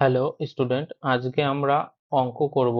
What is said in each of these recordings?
Hello student আজকে আমরা অঙ্ক করব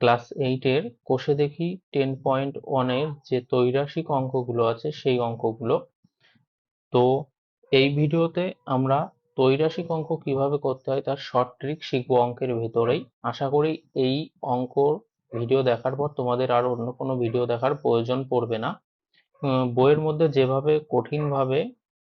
ক্লাস এইটের কোষে দেখি টেন পয়েন্ট ওয়ানের যে ত্রৈরাসিক অঙ্কগুলো আছে, সেই অঙ্কগুলো। তো এই ভিডিওতে আমরা ত্রৈরাসিক অঙ্ক কীভাবে করতে হয়, তার শর্ট ট্রিক শিখব অঙ্কের ভেতরেই। আশা করি এই অঙ্ক ভিডিও দেখার পর তোমাদের আর অন্য কোনো ভিডিও দেখার প্রয়োজন পড়বে না। বইয়ের মধ্যে যেভাবে কঠিনভাবে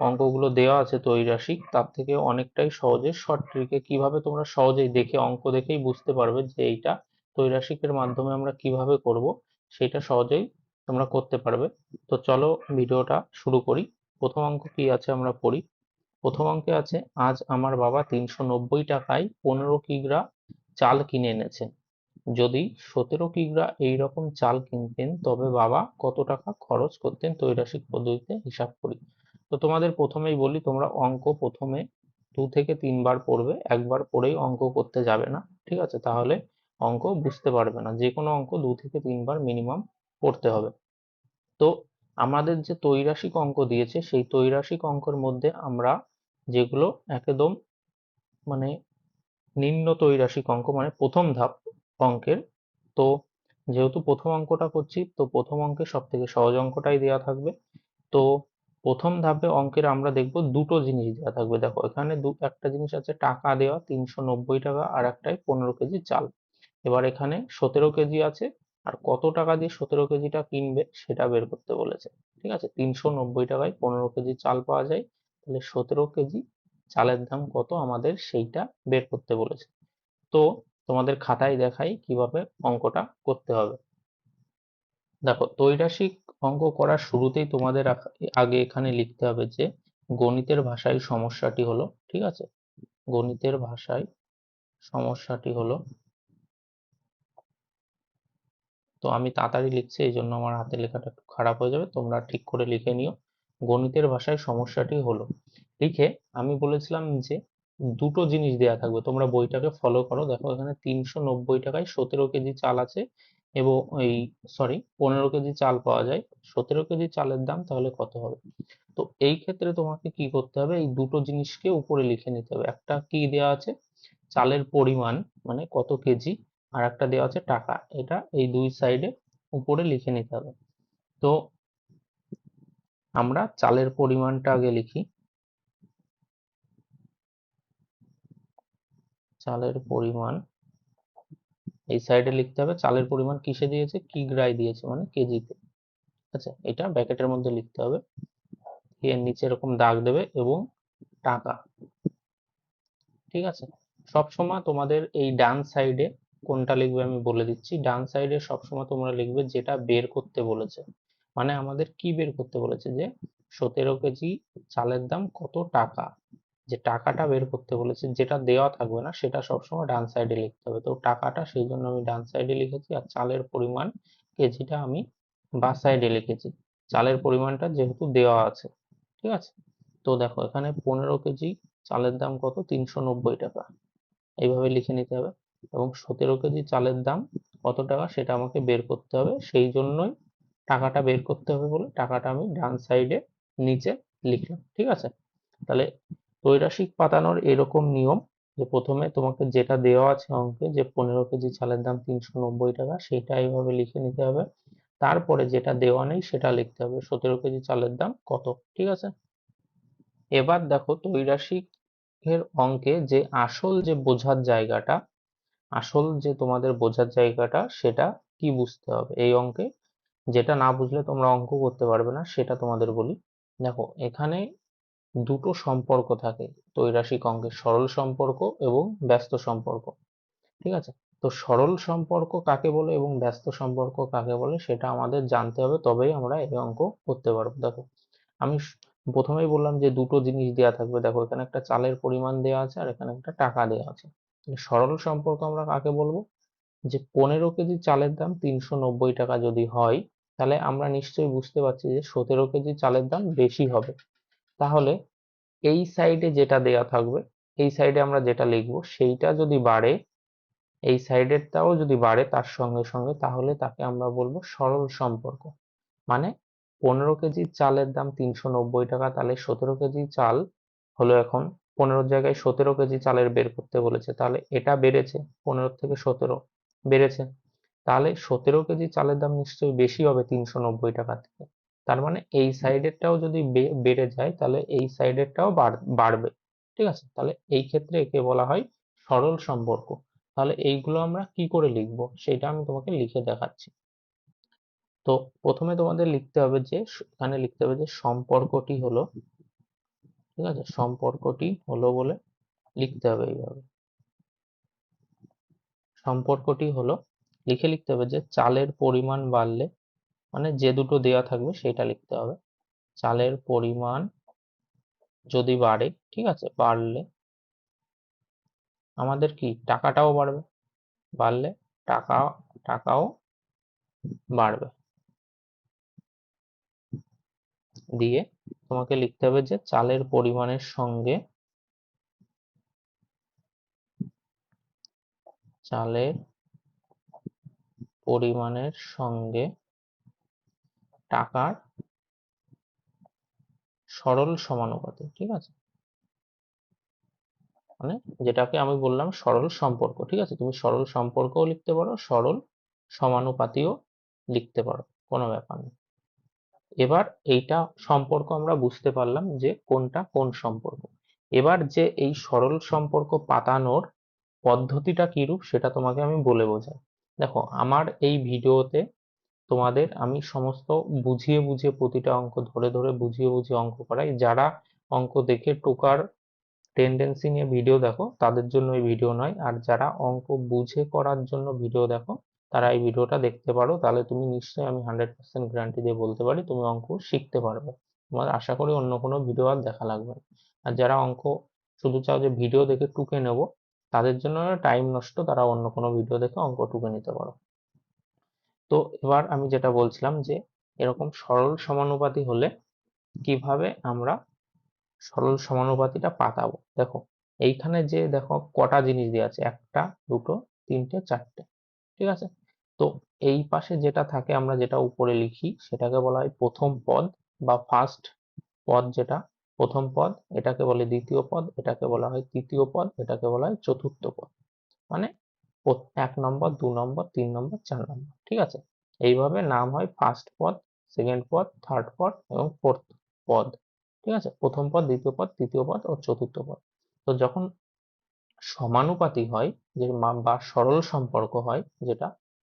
অঙ্কগুলো দেওয়া আছে ত্রৈরাসিক তার থেকে অনেকটাই সহজে শর্ট ট্রিকে কীভাবে তোমরা সহজেই দেখে অঙ্ক দেখেই বুঝতে পারবে যে এইটা ত্রৈরাসিকের মাধ্যমে আমরা কীভাবে করব, সেটা সহজেই তোমরা করতে পারবে। তো চলো ভিডিওটা শুরু করি। প্রথম অঙ্ক কি আছে আমরা পড়ি। প্রথম অঙ্কে আছে, আজ আমার বাবা তিনশো নব্বই টাকায় পনেরো কিগ্রা চাল কিনে এনেছেন যদি সতেরো কিগ্রা এইরকম চাল কিনতেন, তবে বাবা কত টাকা খরচ করতেন ত্রৈরাসিক পদ্ধতিতে হিসাব করি। তো তোমাদের প্রথমেই বলি, তোমরা অঙ্ক প্রথমে দু থেকে তিনবার পড়বে, একবার পড়েই অঙ্ক করতে যাবে না, ঠিক আছে? তাহলে অঙ্ক বুঝতে পারবে না। যে কোনো অঙ্ক দু থেকে তিনবার মিনিমাম পড়তে হবে। তো আমাদের যে ত্রৈরাসিক অঙ্ক দিয়েছে, সেই ত্রৈরাসিক অঙ্কের মধ্যে আমরা যেগুলো একদম মানে নিম্ন ত্রৈরাসিক অঙ্ক মানে প্রথম ধাপ অঙ্কের, তো যেহেতু প্রথম অঙ্কটা করছি, তো প্রথম অঙ্কে সব থেকে সহজ অঙ্কটাই দেওয়া থাকবে। তো প্রথম ধাপে অঙ্কের আমরা দেখব দুটো জিনিস দেওয়া থাকবে। দেখো, এখানে দু, একটা জিনিস আছে টাকা দেওয়া, তিনশো নব্বই টাকা, আর একটাই পনেরো কেজি চাল। এবার এখানে সতেরো কেজি আছে, আর কত টাকা দিয়ে সতেরো কেজিটা কিনবে সেটা বের করতে বলেছে। ঠিক আছে? তিনশো নব্বই টাকায় পনেরো কেজি চাল পাওয়া যায়। তাহলে সতেরো কেজি চালের দাম কত আমাদের সেইটা বের করতে বলেছে। তো তোমাদের খাতায় দেখাই কীভাবে অঙ্কটা করতে হবে। দেখো ত্রৈরাসিক অঙ্ক করার শুরুতেই তোমাদের আগে এখানে লিখতে হবে যে গণিতের ভাষায় সমস্যাটি হলো, ঠিক আছে? গণিতের ভাষায় সমস্যাটি হলো, তো আমি তাড়াতাড়ি লিখছি, এই জন্য আমার হাতে লেখাটা একটু খারাপ হয়ে যাবে, তোমরা ঠিক করে লিখে নিও। গণিতের ভাষায় সমস্যাটি হলো, লিখে আমি বলেছিলাম যে দুটো জিনিস দেয়া থাকবে, তোমরা বইটাকে ফলো করো, দেখো এখানে তিনশো নব্বই টাকায় সতেরো কেজি চাল আছে এবং এই সরি পনেরো কেজি চাল পাওয়া যায়। সতেরো কেজি চালের দাম তাহলে কত হবে? তো এই ক্ষেত্রে তোমাকে কি করতে হবে? এই দুটো জিনিসকে উপরে লিখে নিতে হবে। একটা কি দেওয়া আছে? চালের পরিমাণ মানে কত কেজি? আর একটা দেওয়া আছে টাকা। এটা এই দুই সাইডে উপরে লিখে নিতে হবে। তো আমরা চালের পরিমাণটা আগে লিখি। চালের পরিমাণ এই সাইডে লিখতে হবে চালের পরিমাণ কিসে দিয়েছে? কিগ্রায় দিয়েছে? মানে কেজিতে আচ্ছা এটা ব্যাকেটের মধ্যে লিখতে হবে। এর নিচে এরকম দাগ দেবে এবং টাকা। ঠিক আছে? সবসময় তোমাদের এই ডান সাইডে কোনটা লিখবে আমি বলে দিচ্ছি। ডান সাইডে সবসময় তোমরা লিখবে যেটা বের করতে বলেছে। মানে আমাদের কি বের করতে বলেছে? যে সতেরো কেজি চালের দাম কত টাকা? যে টাকাটা বের করতে বলেছে যেটা দেওয়া থাকবে না, সেটা সবসময় ডান সাইডে লিখতে হবে। তো টাকাটা সেই জন্য আমি ডান সাইডে লিখেছি আর চালের পরিমাণ কেজিটা আমি বা সাইডে লিখেছি। চালের পরিমাণটা যেহেতু দেওয়া আছে, ঠিক আছে? তো দেখো, এখানে পনেরো কেজি চালের দাম কত? তিনশো নব্বই টাকা। এইভাবে লিখে নিতে হবে। এবং সতেরো কেজি চালের দাম কত টাকা? সেটা আমাকে বের করতে হবে। সেই জন্যই টাকাটা বের করতে হবে বলে টাকাটা আমি ডান সাইডে নিচে লিখলাম, ঠিক আছে? তাহলে ত্রৈরাসিক পাতানোর এরকম নিয়ম যে প্রথমে তোমাকে যেটা দেওয়া আছে অঙ্কে, যে পনেরো কেজি চালের দাম তিনশো নব্বই টাকা, সেটা এইভাবে লিখে নিতে হবে। তারপরে যেটা দেওয়া নেই সেটা লিখতে হবে সতেরো কেজি চালের দাম কত, ঠিক আছে? এবার দেখো ত্রৈরাসিক এর অঙ্কে যে আসল যে বোঝার জায়গাটা, আসল যে তোমাদের বোঝার জায়গাটা সেটা কি বুঝতে হবে? এই অঙ্কে যেটা না বুঝলে তোমরা অঙ্ক করতে পারবে না, সেটা তোমাদের বলি। দেখো এখানে দুটো সম্পর্ক থাকে ত্রৈরাসিক অঙ্কের সরল সম্পর্ক এবং ব্যস্ত সম্পর্ক, ঠিক আছে? তো সরল সম্পর্ক কাকে বলে এবং ব্যস্ত সম্পর্ক কাকে বলে সেটা আমাদের জানতে হবে, তবেই আমরা এই অঙ্ক করতে পারব। দেখো, আমি প্রথমেই বললাম যে দুটো জিনিস দেওয়া থাকবে। দেখো, এখানে একটা চালের পরিমাণ দেওয়া আছে আর এখানে একটা টাকা দেওয়া আছে। সরল সম্পর্ক আমরা কাকে বলব? যে পনেরো কেজি চালের দাম তিনশো নব্বই টাকা যদি হয়, তাহলে আমরা নিশ্চয়ই বুঝতে পারছি যে সতেরো কেজি চালের দাম বেশি হবে। তাহলে এই সাইডে যেটা দেয়া থাকবে, এই সাইডে আমরা যেটা লিখব, সেইটা যদি বাড়ে, এই সাইডেরটাও যদি বাড়ে তার সঙ্গে সঙ্গে, তাহলে তাকে আমরা বলব সরল সম্পর্ক। মানে পনেরো কেজি চালের দাম তিনশো নব্বই টাকা, তাহলে সতেরো কেজি চাল হলো এখন পনেরো জায়গায় সতেরো কেজি চালের বের করতে বলেছে, তাহলে এটা বেড়েছে পনেরো থেকে সতেরো, বেড়েছে। তাহলে সতেরো কেজি চালের দাম নিশ্চয়ই বেশি হবে তিনশো নব্বই টাকা থেকে। তার মানে এই সাইডেরটাও যদি বেড়ে যায়, তাহলে এই সাইডেরটাও বাড়বে। ঠিক আছে? তাহলে এই ক্ষেত্রে একে বলা হয় সরল সম্পর্ক। তাহলে এইগুলো আমরা কি করে লিখব? সেটা আমি তোমাকে লিখে দেখাচ্ছি। তো প্রথমে তোমাদের লিখতে হবে যে, এখানে লিখতে হবে যে সম্পর্কটি হলো, ঠিক আছে? সম্পর্কটি হলো বলে লিখতে হবে এইভাবে। সম্পর্কটি হলো, লিখে লিখতে হবে যে চালের পরিমাণ বাড়লে মানে যে দুটো দেওয়া থাকবে সেটা লিখতে হবে। চালের পরিমাণ যদি বাড়ে, ঠিক আছে, বাড়লে আমাদের কি টাকাটাও বাড়বে, বাড়লে টাকা, টাকাও বাড়বে। দিয়ে তোমাকে লিখতে হবে যে চালের পরিমাণের সঙ্গে চালের পরিমাণের সঙ্গে টাকার সরল সমানুপাতে ঠিক আছে? মানে যেটাকে আমি বললাম সরল সম্পর্ক, ঠিক আছে? তুমি সরল সম্পর্কও লিখতে পারো, সরল সমানুপাতিও লিখতে পারো, কোনো ব্যাপার নেই। এবার এইটা সম্পর্ক আমরা বুঝতে পারলাম যে কোনটা কোন সম্পর্ক। এবার যে এই সরল সম্পর্ক পাতানোর পদ্ধতিটা কিরূপ সেটা তোমাকে আমি বলে বোঝাই। দেখো, আমার এই ভিডিওতে তোমাদের আমি সমস্ত বুঝিয়ে বুঝিয়ে প্রতিটা অঙ্ক ধরে ধরে বুঝিয়ে বুঝিয়ে অঙ্ক করাই। যারা অঙ্ক দেখে টোকার টেন্ডেন্সি নিয়ে ভিডিও দেখো, তাদের জন্য এই ভিডিও নয়। আর যারা অঙ্ক বুঝে করার জন্য ভিডিও দেখো, তারা এই ভিডিওটা দেখতে পারো। তাহলে তুমি নিশ্চয়ই আমি হান্ড্রেড পার্সেন্ট গ্যারান্টি দিয়ে বলতে পারি, তুমি অঙ্ক শিখতে পারবে। তোমার আশা করি অন্য কোনো ভিডিও আর দেখা লাগবে আর যারা অঙ্ক শুধু চাও যে ভিডিও দেখে টুকে নেব, তাদের জন্য টাইম নষ্ট, তারা অন্য কোনো ভিডিও দেখে অঙ্ক টুকে নিতে পারো। তো এবার আমি যেটা বলছিলাম যে, এরকম সরল সমানুপাতি হলে কীভাবে আমরা সরল সমানুপাতিটা পাতাবো? দেখো, এইখানে যে দেখো কটা জিনিস দেওয়া আছে, একটা, দুটো, তিনটে, চারটে, ঠিক আছে? তো এই পাশে যেটা থাকে, আমরা যেটা উপরে লিখি, সেটাকে বলা হয় প্রথম পদ বা ফার্স্ট পদ যেটা, প্রথম পদ, এটাকে বলে দ্বিতীয় পদ, এটাকে বলা হয় তৃতীয় পদ, এটাকে বলা হয় চতুর্থ পদ। মানে এক নম্বর, দু নম্বর, তিন নম্বর, চার নম্বর, ঠিক আছে? এইভাবে নাম হয় ফার্স্ট পদ সেকেন্ড পদ থার্ড পদ এবং ফোর্থ পদ, ঠিক আছে? প্রথম পদ, দ্বিতীয় পদ, তৃতীয় পদ ও চতুর্থ পদ। তো যখন সমানুপাতি হয়, যে বা সরল সম্পর্ক হয়, যেটা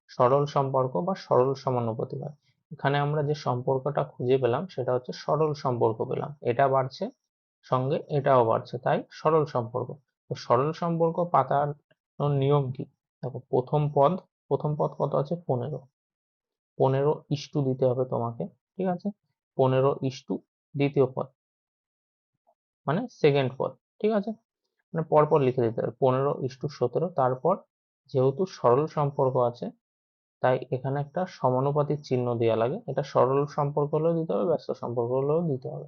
সরল সম্পর্ক বা সরল সমানুপাতি হয়, এখানে আমরা যে সম্পর্কটা খুঁজে পেলাম, সেটা হচ্ছে সরল সম্পর্ক পেলাম। এটা বাড়ছে সঙ্গে এটাও বাড়ছে, তাই সরল সম্পর্ক। তো সরল সম্পর্ক পাতার নিয়ম কি? দেখো, প্রথম পদ প্রথম পদ কত আছে? পনেরো। পনেরো ইস্টু দিতে হবে তোমাকে, ঠিক আছে? পনেরো ইস্টু দ্বিতীয় পদ মানে সেকেন্ড পদ, ঠিক আছে? মানে পরপর লিখে দিতে হবে, পনেরো ইস্টু সতেরো। তারপর যেহেতু সরল সম্পর্ক আছে, তাই এখানে একটা সমানুপাতিক চিহ্ন দেওয়া লাগে। এটা সরল সম্পর্ক হলেও দিতে হবে, ব্যস্ত সম্পর্ক হলেও দিতে হবে।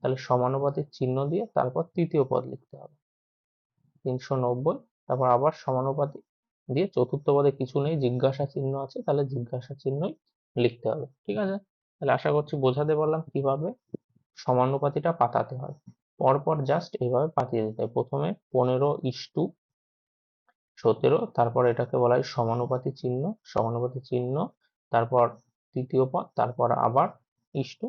তাহলে সমানুপাতিক চিহ্ন দিয়ে তারপর তৃতীয় পদ লিখতে হবে। তিনশো নব্বই, তারপর আবার সমানুপাতিক দিয়ে চতুর্থ পদে কিছু নেই, জিজ্ঞাসা চিহ্ন আছে, তাহলে জিজ্ঞাসা চিহ্নই লিখতে হবে, ঠিক আছে? তাহলে আশা করছি বোঝাতে পারলাম কীভাবে সমানুপাতিটা পাতাতে হয়। পরপর জাস্ট এইভাবে পাতিয়ে দিতে হয়। প্রথমে পনেরো ইস্টু সতেরো, তারপর এটাকে বলা হয় সমানুপাতি চিহ্ন সমানুপাতি চিহ্ন, তারপর তৃতীয় পদ, তারপর আবার ইস্টু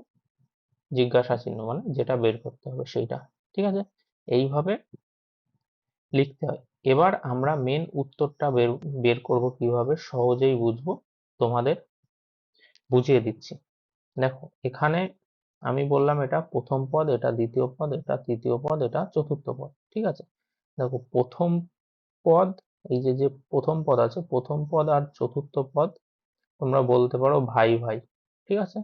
জিজ্ঞাসা চিহ্ন মানে যেটা বের করতে হবে সেইটা, ঠিক আছে? এইভাবে লিখতে হয়। এবার আমরা মেন উত্তরটা বের বের করব কীভাবে সহজেই বুঝব? তোমাদের বুঝিয়ে দিচ্ছি। দেখো, এখানে আমি বললাম এটা প্রথম পদ, এটা দ্বিতীয় পদ, এটা তৃতীয় পদ, এটা চতুর্থ পদ, ঠিক আছে? দেখো, প্রথম পদ, এই যে যে প্রথম পদ আছে, প্রথম পদ আর চতুর্থ পদ তোমরা বলতে পারো ভাই ভাই, ঠিক আছে?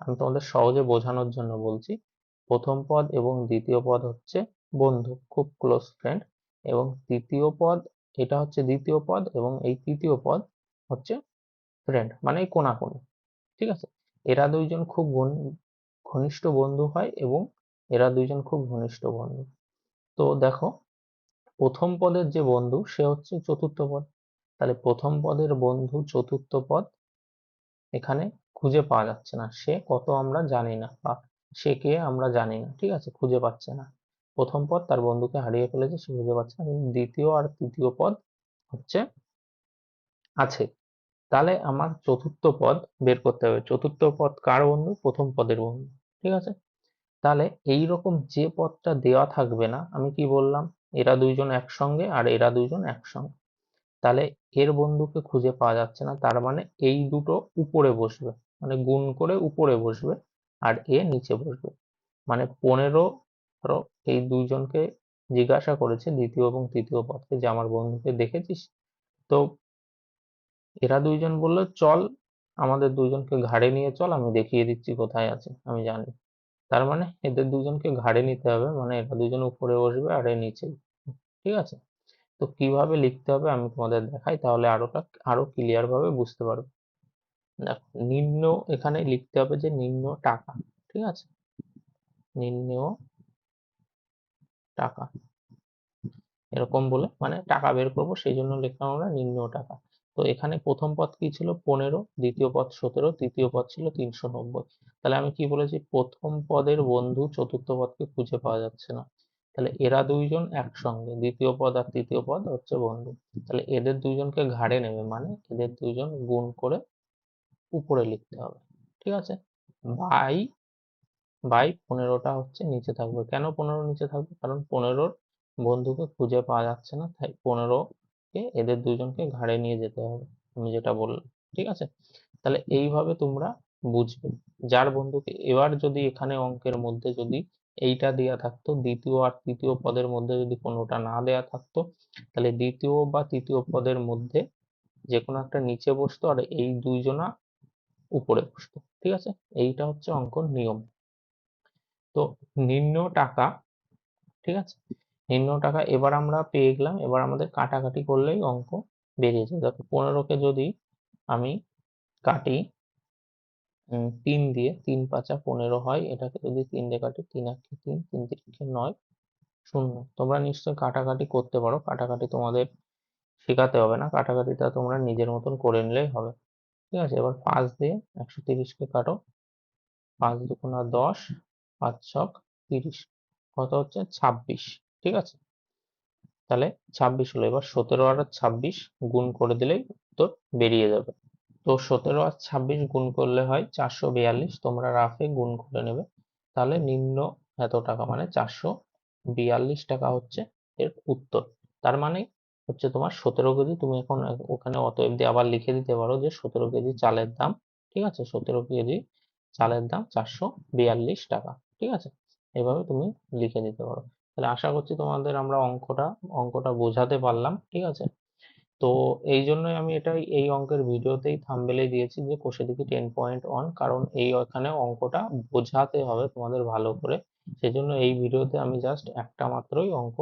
আমি তোমাদের সহজে বোঝানোর জন্য বলছি। প্রথম পদ এবং দ্বিতীয় পদ হচ্ছে বন্ধু, খুব ক্লোজ ফ্রেন্ড এবং তৃতীয় পদ, এটা হচ্ছে দ্বিতীয় পদ এবং এই তৃতীয় পদ হচ্ছে ফ্রেন্ড মানে কোনাকুনি, ঠিক আছে? এরা দুইজন খুব ঘনিষ্ঠ বন্ধু হয় এবং এরা দুইজন খুব ঘনিষ্ঠ বন্ধু। তো দেখো, প্রথম পদের যে বন্ধু, সে হচ্ছে চতুর্থ পদ। তাহলে প্রথম পদের বন্ধু চতুর্থ পদ এখানে খুঁজে পাওয়া যাচ্ছে না। সে কত আমরা জানি না বা সে কে আমরা জানি না, ঠিক আছে? খুঁজে পাচ্ছে না। প্রথম পদ তার বন্ধুকে হারিয়ে ফেলেছে, সে খুঁজে পাচ্ছে দ্বিতীয় আর তৃতীয় পদ হচ্ছে আছে। তাহলে আমার চতুর্থ পদ বের করতে হবে। চতুর্থ পদ কার বন্ধু? প্রথম পদের বন্ধু। ঠিক আছে? তাহলে এই রকম যে পদটা দেওয়া থাকবে না, আমি কি বললাম? এরা দুইজন একসঙ্গে আর এরা দুইজন একসঙ্গে। তাহলে এর বন্ধুকে খুঁজে পাওয়া যাচ্ছে না। তার মানে এই দুটো উপরে বসবে। মানে গুণ করে উপরে বসবে আর এ নিচে বসবে। মানে পনেরো ধরো এই দুইজনকে জিজ্ঞাসা করেছে দ্বিতীয় এবং তৃতীয় পদকে যে আমার বন্ধুকে দেখেছিস? তো এরা দুইজন বলল, চল, আমাদের দুইজনকে ঘাড়ে নিয়ে চল, আমি দেখিয়ে দিচ্ছি কোথায় আছে, আমি জানি। তার মানে এদের দুজনকে ঘাড়ে নিতে হবে মানে এরা দুজন উপরে বসবে আর এ নিচে। ঠিক আছে? তো কীভাবে লিখতে হবে আমি তোমাদের দেখাই, তাহলে আরোটা আরও ক্লিয়ার ভাবে বুঝতে পারবে। দেখো, নিম্ন এখানে লিখতে হবে যে নিম্ন টাকা, ঠিক আছে? নিম্ন টাকা। এরকম বলে মানে টাকা বের করব সেই জন্য লিখলাম আমরা নিম্ন টাকা। তো এখানে প্রথম পদ কি ছিল? পনেরো, দ্বিতীয় পদ সতেরো, তৃতীয় পদ ছিল তিনশো নব্বই। তাহলে আমি কি বলেছি? প্রথম পদের বন্ধু চতুর্থ পদকে খুঁজে পাওয়া যাচ্ছে না। তাহলে এরা দুইজন একসঙ্গে, দ্বিতীয় পদ আর তৃতীয় পদ হচ্ছে বন্ধু। তাহলে এদের দুইজনকে ঘাড়ে নেবে মানে এদের দুইজন গুণ করে উপরে লিখতে হবে। ঠিক আছে? বাই বাই পনেরোটা হচ্ছে নিচে থাকবে। কেন পনেরো নিচে থাকবে? কারণ পনেরোর বন্ধুকে খুঁজে পাওয়া যাচ্ছে না, তাই পনেরোকে এদের দুজনকে ঘাড়ে নিয়ে যেতে হবে, আমি যেটা বললাম, ঠিক আছে? তাহলে এইভাবে তোমরা বুঝবে। যার বন্ধুকে এবার যদি এখানে অঙ্কের মধ্যে যদি এইটা দেয়া থাকতো, দ্বিতীয় আর তৃতীয় পদের মধ্যে যদি কোনোটা না দেয়া থাকতো, তাহলে দ্বিতীয় বা তৃতীয় পদের মধ্যে যে কোনো একটা নিচে বসতো আর এই দুইজনা উপরে বসতো, ঠিক আছে? এইটা হচ্ছে অঙ্কর নিয়ম। তো নিম্ন টাকা, ঠিক আছে? নিম্ন টাকা এবার আমরা পেয়ে গেলাম, এবার আমাদের কাটাকাটি করলেই অঙ্ক বেরিয়ে যাবে দেখো পনেরোকে যদি আমি কাটি তিন দিয়ে তিন পাঁচা পনেরো হয়, এটাকে যদি তিন দিয়ে কাটি, তিন একে তিন তিন তিরিখে নয়, শূন্য। তোমরা নিশ্চয়ই কাটাকাটি করতে পারো। কাটাকাটি তোমাদের শেখাতে হবে না। কাটাকাটিটা তোমরা নিজের মতন করে নিলেই হবে। ঠিক আছে? এবার পাঁচ দিয়ে একশো তিরিশকে কাটো। পাঁচ দুগুণা দশ পাঁচ ছক তিরিশ। কত হচ্ছে? ছাব্বিশ। ঠিক আছে? তাহলে ছাব্বিশ হলো। এবার সতেরো আর ছাব্বিশ গুণ করে দিলেই উত্তর বেরিয়ে যাবে। তো সতেরো আর ছাব্বিশ গুণ করলে হয় চারশো বিয়াল্লিশ। তোমরা রাফে গুণ করে নেবে। তাহলে নিম্ন এত টাকা? মানে চারশো বিয়াল্লিশ টাকা হচ্ছে এর উত্তর। তার মানে হচ্ছে তোমার সতেরো কেজি তুমি এখন ওখানে অতএব দিয়ে আবার লিখে দিতে পারো যে সতেরো কেজি চালের দাম, ঠিক আছে? সতেরো কেজি চালের দাম চারশো বিয়াল্লিশ টাকা। ঠিক আছে? এভাবে তুমি লিখে দিতে পারো। তাহলে আশা করছি তোমাদের আমরা অঙ্কটা অঙ্কটা বোঝাতে পারলাম, ঠিক আছে? তো এই জন্যই আমি এটা এই অঙ্কের ভিডিওতেই থাম্বনেলে দিয়েছি যে কোষে দেখি টেন পয়েন্ট ওয়ান কারণ এই ওখানে অঙ্কটা বোঝাতে হবে তোমাদের ভালো করে। সেজন্য এই ভিডিওতে আমি জাস্ট একটা মাত্রই অঙ্ক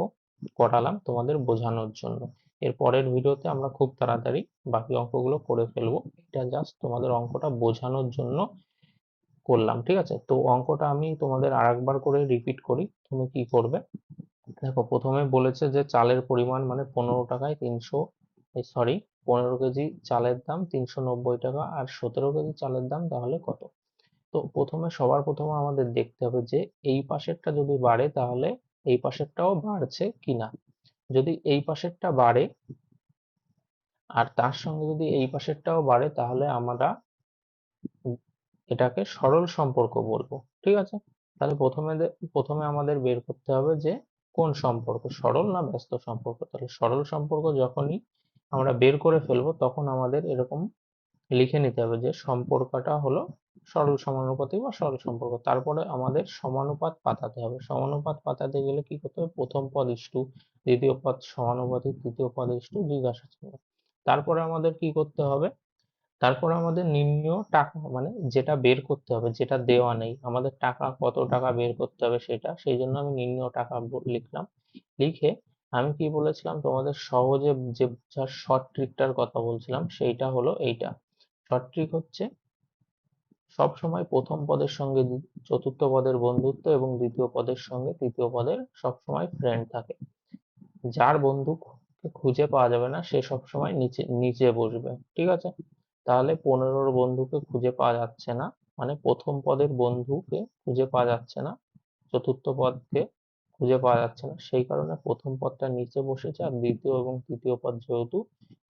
করালাম তোমাদের বোঝানোর জন্য। এর পরের ভিডিওতে আমরা খুব তাড়াতাড়ি বাকি অঙ্কগুলো করে ফেলব। এটা জাস্ট তোমাদের অঙ্কটা বোঝানোর জন্য করলাম, ঠিক আছে? তো অঙ্কটা আমি তোমাদের আরেকবার করে রিপিট করি, তুমি কি করবে? দেখো, প্রথমে বলেছে যে চালের পরিমাণ মানে পনেরো টাকায় তিনশো সরি পনেরো কেজি চালের দাম তিনশো নব্বই টাকা আর সতেরো কেজি চালের দাম তাহলে কত? তো প্রথমে, সবার প্রথমে আমাদের দেখতে হবে যে এই পাশেরটা যদি বাড়ে তাহলে এই পাশেরটাও বাড়ছে কিনা? যদি এই পাশেরটা বাড়ে আর তার সঙ্গে যদি এই পাশেরটাও বাড়ে তাহলে আমরা এটাকে সরল সম্পর্ক বলব, ঠিক আছে? তাহলে প্রথমে প্রথমে আমাদের বের করতে হবে যে কোন সম্পর্ক, সরল না ব্যস্ত সম্পর্ক? তাহলে সরল সম্পর্ক যখনই আমরা বের করে ফেলব, তখন আমাদের এরকম লিখে নিতে হবে যে সম্পর্কটা হলো সরল সমানুপাতিক বা সরল সম্পর্ক। তারপরে আমাদের সমানুপাত পাতাতে হবে। সমানুপাত পাতাতে গেলে কি করতে হবে? প্রথম পদ ইস্টু দ্বিতীয় পদ সমানুপাতিক, তৃতীয় পদ ইস্টু জিজ্ঞাসা চিহ্ন তারপরে আমাদের কি করতে হবে? তারপরে আমাদের নিম্ন টাকা মানে যেটা বের করতে হবে যেটা দেওয়া নেই আমাদের টাকা কত টাকা বের করতে হবে সেটা সেই জন্য আমি নিম্ন টাকা লিখলাম। লিখে আমি কি বলেছিলাম তোমাদের সহজে যে বোঝার শর্ট ট্রিকটার কথা বলছিলাম সেইটা হলো এইটা। শর্ট ট্রিক হচ্ছে সব সময় প্রথম পদের সঙ্গে চতুর্থ পদের বন্ধুত্ব এবং দ্বিতীয় পদের সঙ্গে তৃতীয় পদের সব সময় ফ্রেন্ড থাকে। যার বন্ধু খুঁজে পাওয়া যাবে না সে সব সময় নিচে নিচে বসবে ঠিক আছে? তাহলে পনেরোর বন্ধুকে খুঁজে পাওয়া যাচ্ছে না। মানে প্রথম পদের বন্ধুকে খুঁজে পাওয়া যাচ্ছে না। চতুর্থ পদকে খুঁজে পাওয়া যাচ্ছে না। সেই কারণে প্রথম পদটা নিচে বসেছে আর দ্বিতীয় এবং তৃতীয় পদ যেহেতু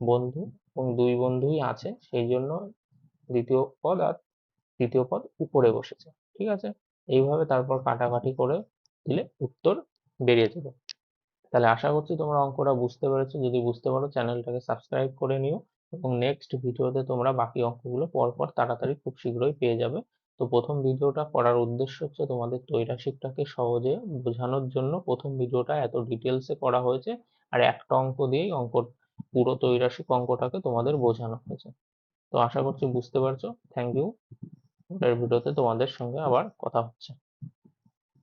বন্ধু এবং দুই বন্ধুই আছে, সেই জন্য দ্বিতীয় পদ আর তৃতীয় পদ উপরে বসেছে। ঠিক আছে? এইভাবে তারপর কাটাকাটি করে দিলে উত্তর বেরিয়ে যাবে। তাহলে আশা করছি তোমরা অঙ্কটা বুঝতে পেরেছ। যদি বুঝতে পারো, চ্যানেলটাকে সাবস্ক্রাইব করে নিও এবং নেক্সট ভিডিওতে তোমরা বাকি অঙ্কগুলো পরপর তাড়াতাড়ি খুব শীঘ্রই পেয়ে যাবে। তো প্রথম ভিডিওটা করার উদ্দেশ্য হচ্ছে তোমাদের তৈরাশিকটাকে সহজে বোঝানোর জন্য। প্রথম ভিডিওটা এত ডিটেলসে করা হয়েছে আর একটা অঙ্ক দিয়েই অঙ্ক, পুরো তৈরাশিক অঙ্কটাকে তোমাদের বোঝানো হয়েছে। তো আশা করছি বুঝতে পারছ। থ্যাংক ইউ পরের ভিডিওতে তোমাদের সঙ্গে আবার কথা হচ্ছে।